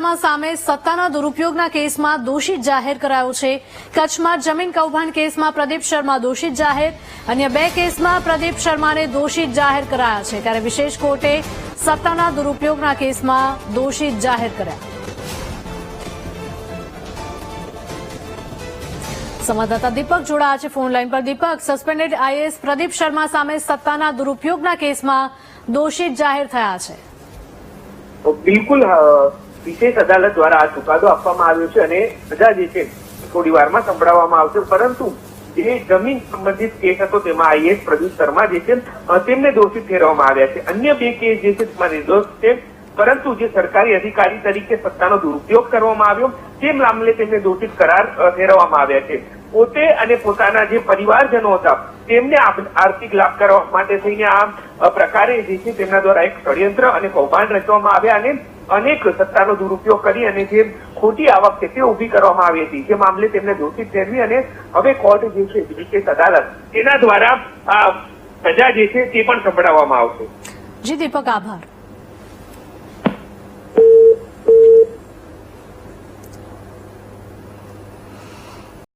શર્મા સામે સત્તાના દુરુપયોગના કેસમાં દોષિત જાહેર કરાયો છે. કચ્છમાં જમીન કૌભાંડ કેસમાં પ્રદીપ શર્મા દોષિત જાહેર, અન્ય બે કેસમાં પ્રદીપ શર્માને દોષિત જાહેર કરાયા છે. ત્યારે વિશેષ કોર્ટે સત્તાના દુરુપયોગના કેસમાં દોષિત જાહેર કર્યા. સંવાદદાતા દીપક જોડાયા છે ફોન લાઈન પર. દીપક સસ્પેન્ડેડ આઈએએસ પ્રદીપ શર્મા સામે સત્તાના દુરુપયોગના કેસમાં દોષિત જાહેર થયા છે. બિલકુલ વિશેષ અદાલત દ્વારા આ ચુકાદો આપવામાં આવ્યો છે અને સજા જે છે થોડી વારમાં સંભળાવવામાં આવશે. પરંતુ જે જમીન સંબંધિત કેસ હતો તેમાં આઈએસ પ્રદીપ શર્મા જે છે તેમને દોષિત ઠેરવવામાં આવ્યા છે. અન્ય બે કેસ જે છે તેમાં નિર્દોષ છે. પરંતુ જે સરકારી અધિકારી તરીકે સત્તાનો દુરુપયોગ કરવામાં આવ્યો, તે મામલે તેમને દોષિત કરાર ઠેરવવામાં આવ્યા છે. પોતે અને પોતાના જે પરિવારજનો હતા, તેમને આર્થિક લાભ કરવા માટે થઈને આ પ્રકારે જે છે તેમના દ્વારા એક ષડયંત્ર અને કૌભાંડ રચવામાં આવ્યા અને અનેક સત્તાનો દુરુપયોગ કરી અને જે ખોટી આવક છે તે ઊભી કરવામાં આવી હતી. જે મામલે તેમને દોષિત ઠેરવી અને હવે કોર્ટ જે છે વિશેષ અદાલત તેના દ્વારા આ સજા જે છે તે પણ સંભળાવવામાં આવશે. જી, દીપક, આભાર.